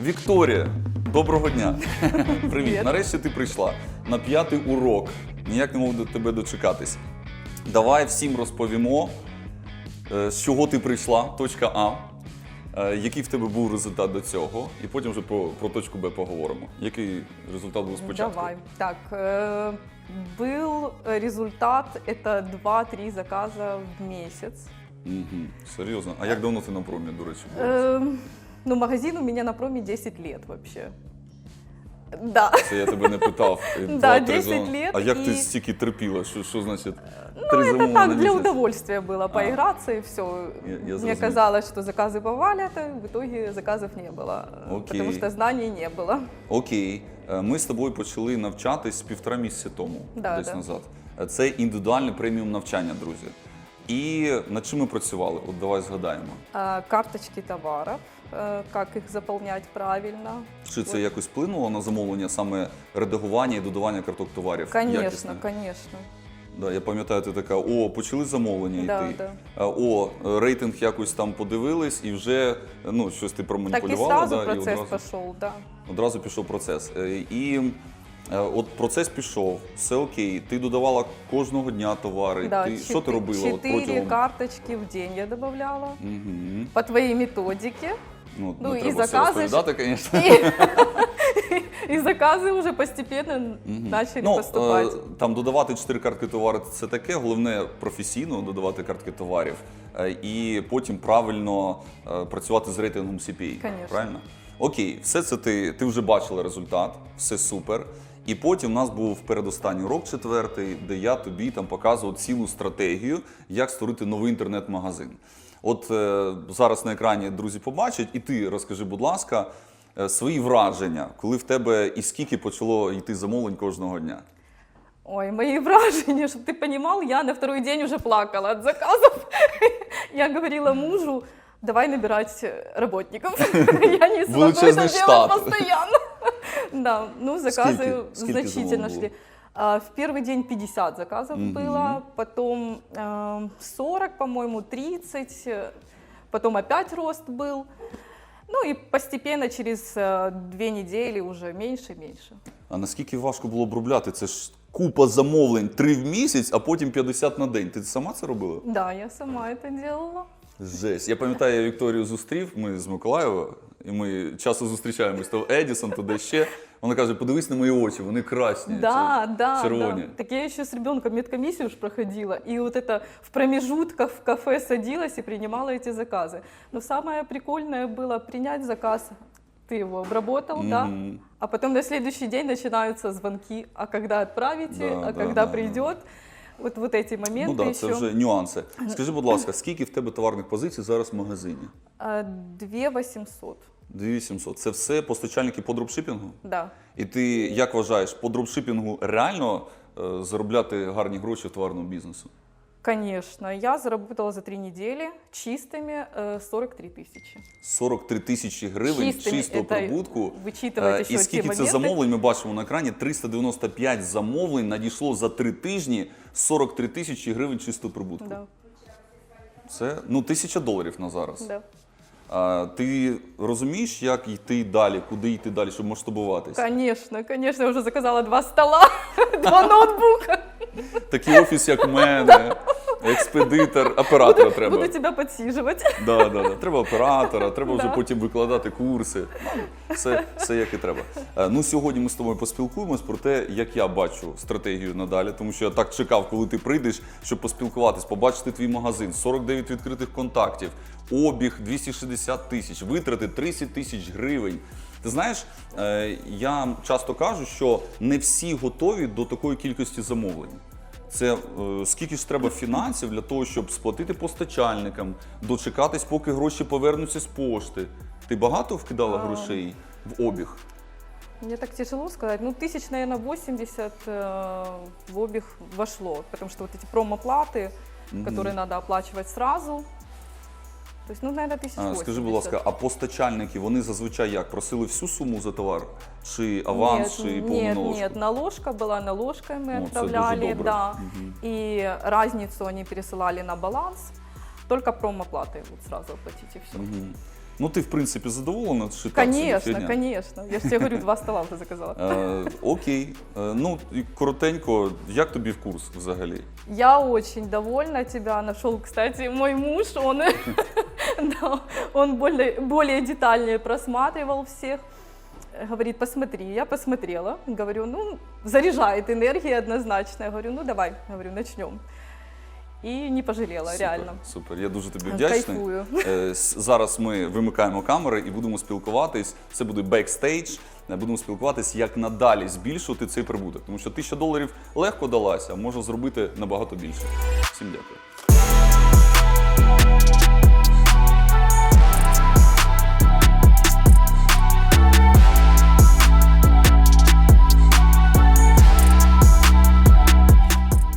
Вікторія, доброго дня. Привіт. Привіт. Нарешті ти прийшла на п'ятий урок. Ніяк не можу до тебе дочекатись. Давай всім розповімо, е, з чого ти прийшла, точка А, е, який в тебе був результат до цього, і потім вже про, про точку Б поговоримо. Який результат був спочатку? Давай. Так, э, был результат, это 2-3 заказа в месяц. Угу. Серйозно. А як давно ти на промі, до речі, була? Э, ну, магазин у меня на проме 10 лет вообще. Да. Це я тебе не питав. Да, Два-три 10 зон- лет А як ти і- стільки терпіла? Що, що значить? Ну, три это замовлення так, на для місяць? удовольствия было поиграться и все. Я- я Мне зрозумів. казалось, что заказы повалят, а в итоге заказов не было. э, Окей. Потому что знаний не было. Окей, Е, ми з тобою почали навчатись півтора місяця тому, Да, десь да. назад. Е, Це індивідуальне преміум навчання, друзі. І над чим ми працювали? От давай згадаємо. А, Карточки товаров, э, как их заполнять правильно. Чи це якось вплинуло на замовлення саме редагування і додавання карток товарів? Конечно, якісне? конечно. Да, я пам'ятаю, ти така: о, почали замовлення Да, йти. да. Е, О, рейтинг якось там подивились, і вже ну щось ти Так и проманіпулювала. сразу да, і процесс одразу... пошел, да. Одразу пішов процес. Е, І е, от процес пішов, все окей. Ти додавала кожного дня товари. Да, ти, що ти робила от Четыре протягом? карточки в день я добавляла Угу. по твоей методике. Ну, Ну, не і треба закази звісно. И, и заказы уже постепенно начали Ну, поступать. е, там додавати 4 картки товару це таке, головне професійно додавати картки товарів е, і потім правильно е, працювати з рейтингом CPA. Конечно. Правильно? Окей, все це ти, ти вже бачила результат, все супер. І потім у нас був передостанній урок четвертий, де я тобі там показував цілу стратегію, як створити новий інтернет-магазин. От е, зараз на екрані друзі побачать, і ти розкажи, будь ласка, е, свої враження, коли в тебе і скільки почало йти замовлень кожного дня. Ой, мои вражения, чтобы ты понимал, я на второй день уже плакала от заказов. Я говорила мужу, давай набирать э, работников. Я не смогу это Величезный делать штат. постоянно. Да, ну заказы Скільки- скільки значительно замовлень шли. А, В первый день 50 заказов было, потом э, 40, по-моему, 30, э, потом опять рост был. Ну и постепенно через э, две недели уже меньше и меньше. А наскільки важко було обробляти? Це ж купа замовлень, три в місяць, а потім 50 на день. Ти сама це робила? Да, я сама это делала. Жесть. Я пам'ятаю, я Вікторію зустрів, ми з Миколаєва, і ми часто зустрічаємось то Едісон, то де ще. Вона каже: подивись на мої очі, вони красні. Да, це да, червоні. да. Так я еще с ребенком медкомиссию уж проходила, и вот это в промежутках в кафе садилась и принимала эти заказы. Но самое прикольное было принять заказ, ты его обработал, да, Мгм. а потом на следующий день начинаются звонки, а когда отправите, Да, а да, когда да, придет. Вот, вот эти моменты Ну так, да, еще. це вже нюанси. Скажи, будь ласка, скільки в тебе товарних позицій зараз в магазині? А, 2 800, 2800. Це все постачальники по дропшипінгу? да. І ти як вважаєш, по дропшипінгу реально е, заробляти гарні гроші в товарному бізнесу? Конечно, я заработала за три недели чистыми э, 43 тысячи. 43 тисячі гривень Чистими, чистого это прибутку. вичитывать Е, еще І те скільки це моменты. замовлень ми бачимо на екрані? 395 замовлень надійшло за три тижні, 43 тисячі гривень чистого прибутку. Да, Це ну тисяча доларів на зараз. да. Ти розумієш, як йти далі, куди йти далі, щоб масштабуватись? Звісно, звісно, я вже заказала два стола, два ноутбука. Такий офіс, як в мене, експедитор, оператора треба. Буду тебя подсиживать. Да, да, да. Треба оператора, треба вже потім викладати курси. Все, все як і треба. Е, Ну, сьогодні ми з тобою поспілкуємось про те, як я бачу стратегію надалі, тому що я так чекав, коли ти прийдеш, щоб поспілкуватись, побачити твій магазин, 49 відкритих контактів, обіг 260 тисяч, витрати 30 тисяч гривень. Ти знаєш, е, я часто кажу, що не всі готові до такої кількості замовлень. Це е, скільки ж треба фінансів для того, щоб сплатити постачальникам, дочекатись, поки гроші повернуться з пошти. Ти багато вкидала А. грошей в обіг? Мне так тяжело сказать. Ну, тысяч, наверное, 80 э, в обег вошло. Потому что вот эти промоплаты, которые надо оплачивать сразу. То есть, ну, наверное, тысяч А, 80. скажи, будь ласка, а постачальники вони зазвичай як просили всю суму за товар? Чи аванс, нет, чи повну нет, наложку? нет, наложка была, наложкой мы О, це отправляли, дуже добре. да. Мгм. И разницу они пересылали на баланс. Только промоплаты вот сразу оплатить и все. Мгм. Ну ти в принципі задоволена? Чи так собі, Конечно, фігня? конечно. Я же тебе говорю, два стола уже заказала. Е, окей. Е, ну і коротенько, як тобі в курс взагалі? Я очень довольна тебя. Нашел, кстати, мой муж, он, да, он более, более детальнее просматривал всех. Говорит, посмотри, я посмотрела. Говорю, ну, заряжает энергией однозначно. Я говорю, ну давай, говорю, начнем. И не пожалела, Супер, реально. Супер, я дуже тобі вдячний. Кайфую. Е, Зараз ми вимикаємо камери і будемо спілкуватись. Це буде бекстейдж. Будемо спілкуватись, як надалі збільшувати цей прибуток. Тому що тисяча доларів легко далася, а можна зробити набагато більше. Всім дякую.